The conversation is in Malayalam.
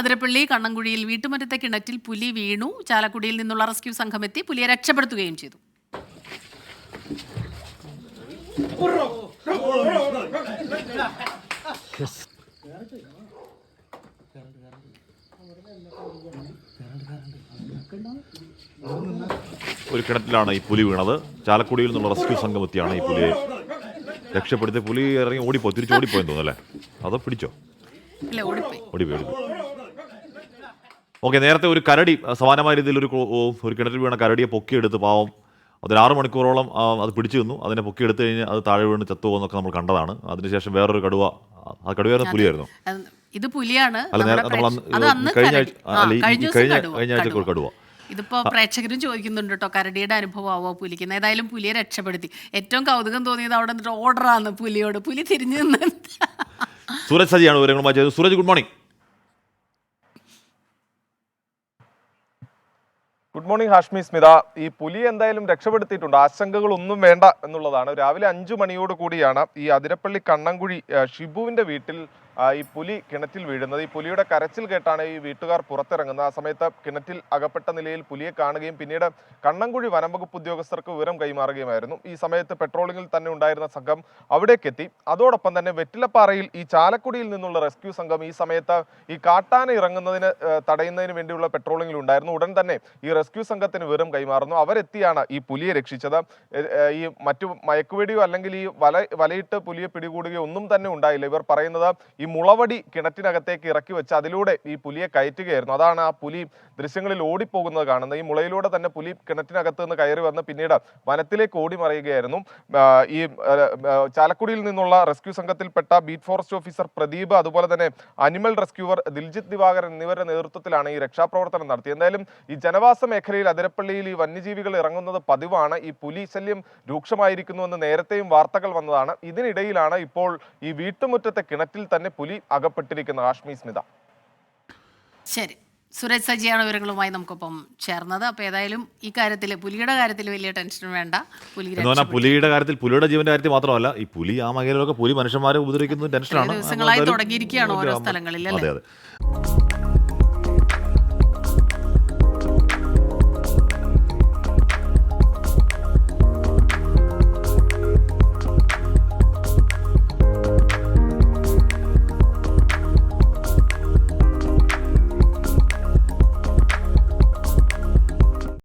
അതിരപ്പള്ളി കണ്ണൻകുഴിയിൽ വീട്ടുമുറ്റത്തെ കിണറ്റിൽ പുലി വീണു. ചാലക്കുടിയിൽ നിന്നുള്ള റെസ്ക്യൂ സംഘം എത്തി പുലിയെ രക്ഷപ്പെടുത്തുകയും ചെയ്തു. ഒരു കിണറ്റിലാണ് ഈ പുലി വീണത്. ചാലക്കുടിയിൽ നിന്നുള്ള റെസ്ക്യൂ സംഘം എത്തിയാണ് ഈ പുലിയെ രക്ഷപ്പെടുത്തി. പുലി ഇറങ്ങി ഓടിപ്പോ തിരിച്ച് ഓടിപ്പോയെന്ന് തോന്നുന്നു അല്ലേ? അതോ പിടിച്ചോ? ഓടിപ്പോയി ഓടിപ്പോയി. ഓക്കെ നേരത്തെ ഒരു കരടി സമാനമായ രീതിയിൽ ഒരു ഒരു കിണറ്റിൽ വീണ കരടിയെ പൊക്കിയെടുത്ത് പാവം ആറ് മണിക്കൂറോളം അത് പിടിച്ചു നിന്നു. അതിനെ പൊക്കിയെടുത്ത് കഴിഞ്ഞ് അത് താഴെ വീണ് ചത്തുപോകുന്നൊക്കെ നമ്മൾ കണ്ടതാണ്. അതിനുശേഷം വേറൊരു കടുവ ആ കടുവയായിരുന്നു പുലിയായിരുന്നു. ഇത് പുലിയാണ്. കഴിഞ്ഞ കഴിഞ്ഞ ആഴ്ച കടുവ. ഇതിപ്പോ പ്രേക്ഷകരും ചോദിക്കുന്നുണ്ട് കേട്ടോ കരടിയുടെ അനുഭവമാവോ പുലിക്ക്? ഏതായാലും പുലിയെ രക്ഷപ്പെടുത്തി. ഏറ്റവും കൗതുകം തോന്നിയത് അവിടെ നിന്നിട്ട് ഓർഡറാണ് പുലിയോട്. പുലി തിരിഞ്ഞു നിന്ന് സൂരജ് സജിയാണ് വിവരങ്ങളുമായി ചെയ്തത് Sooraj good morning good morning Hashmi Smitha ഈ പുലി എന്തായാലും രക്ഷപ്പെടുത്തിയിട്ടുണ്ട്. ആശങ്കകളൊന്നും വേണ്ട എന്നുള്ളതാണ്. രാവിലെ അഞ്ചു മണിയോട് കൂടിയാണ് ഈ അതിരപ്പള്ളി കണ്ണൻകുഴി ഷിബുവിന്റെ വീട്ടിൽ ഈ പുലി കിണറ്റിൽ വീഴുന്നത്. ഈ പുലിയുടെ കരച്ചിൽ കേട്ടാണ് ഈ വീട്ടുകാർ പുറത്തിറങ്ങുന്നത്. ആ സമയത്ത് കിണറ്റിൽ അകപ്പെട്ട നിലയിൽ പുലിയെ കാണുകയും പിന്നീട് കണ്ണൻകുഴി വനംവകുപ്പ് ഉദ്യോഗസ്ഥർക്ക് വിവരം കൈമാറുകയുമായിരുന്നു. ഈ സമയത്ത് പെട്രോളിംഗിൽ തന്നെ ഉണ്ടായിരുന്ന സംഘം അവിടേക്കെത്തി. അതോടൊപ്പം തന്നെ വെറ്റിലപ്പാറയിൽ ഈ ചാലക്കുടിയിൽ നിന്നുള്ള റെസ്ക്യൂ സംഘം ഈ സമയത്ത് ഈ കാട്ടാന ഇറങ്ങുന്നതിന് തടയുന്നതിന് വേണ്ടിയുള്ള പെട്രോളിംഗിൽ ഉണ്ടായിരുന്നു. ഉടൻ തന്നെ ഈ റെസ്ക്യൂ സംഘത്തിന് വിവരം കൈമാറുന്നു. അവരെത്തിയാണ് ഈ പുലിയെ രക്ഷിച്ചത്. ഈ മറ്റു മയക്കുവെടിയോ അല്ലെങ്കിൽ ഈ വല വലയിട്ട് പുലിയെ പിടികൂടുകയോ ഒന്നും തന്നെ ഉണ്ടായില്ല. ഇവർ പറയുന്നത് ഈ മുളവടി കിണറ്റിനകത്തേക്ക് ഇറക്കി വെച്ച് അതിലൂടെ ഈ പുലിയെ കയറ്റുകയായിരുന്നു. അതാണ് ആ പുലി ദൃശ്യങ്ങളിൽ ഓടിപ്പോകുന്നത് കാണുന്നത്. ഈ മുളയിലൂടെ തന്നെ പുലി കിണറ്റിനകത്ത് നിന്ന് കയറി വന്ന് പിന്നീട് വനത്തിലേക്ക് ഓടി മറിയുകയായിരുന്നു. ഈ ചാലക്കുടിയിൽ നിന്നുള്ള റെസ്ക്യൂ സംഘത്തിൽപ്പെട്ട ബീറ്റ് ഫോറസ്റ്റ് ഓഫീസർ പ്രദീപ് അതുപോലെ തന്നെ അനിമൽ റെസ്ക്യൂവർ ദിൽജിത് ദിവാകരൻ എന്നിവരുടെ നേതൃത്വത്തിലാണ് ഈ രക്ഷാപ്രവർത്തനം നടത്തിയത്. എന്തായാലും ഈ ജനവാസ മേഖലയിൽ അതിരപ്പള്ളിയിൽ ഈ വന്യജീവികൾ ഇറങ്ങുന്നത് പതിവാണ്. ഈ പുലി ശല്യം രൂക്ഷമായിരിക്കുന്നുവെന്ന് നേരത്തെയും വാർത്തകൾ വന്നതാണ്. ഇതിനിടയിലാണ് ഇപ്പോൾ ഈ വീട്ടുമുറ്റത്തെ കിണറ്റിൽ തന്നെ പുലി അകപ്പെട്ടിരിക്കുന്ന ആഷ്മി സ്മിത. ശരി. സുരജ് സജിയാണ് വിവരങ്ങളുമായി നമുക്കൊപ്പം ചേർന്നത്. അപ്പൊ ഏതായാലും ഈ കാര്യത്തിൽ പുലിയുടെ കാര്യത്തിൽ വലിയ ടെൻഷൻ വേണ്ട. പുലി. പുലിയുടെ കാര്യത്തിൽ പുലിയുടെ ജീവന്റെ കാര്യത്തിൽ മാത്രമല്ല ഈ പുലി ആ മേഖലയിലൊക്കെ പുലി മനുഷ്യന്മാരെ ഉപദ്രവിക്കുന്നത് ടെൻഷനാണ്. ദിവസങ്ങളായി തുടങ്ങിയിരിക്കുകയാണ് ഓരോ സ്ഥലങ്ങളിൽ, അതെ അല്ലേ? അതെ.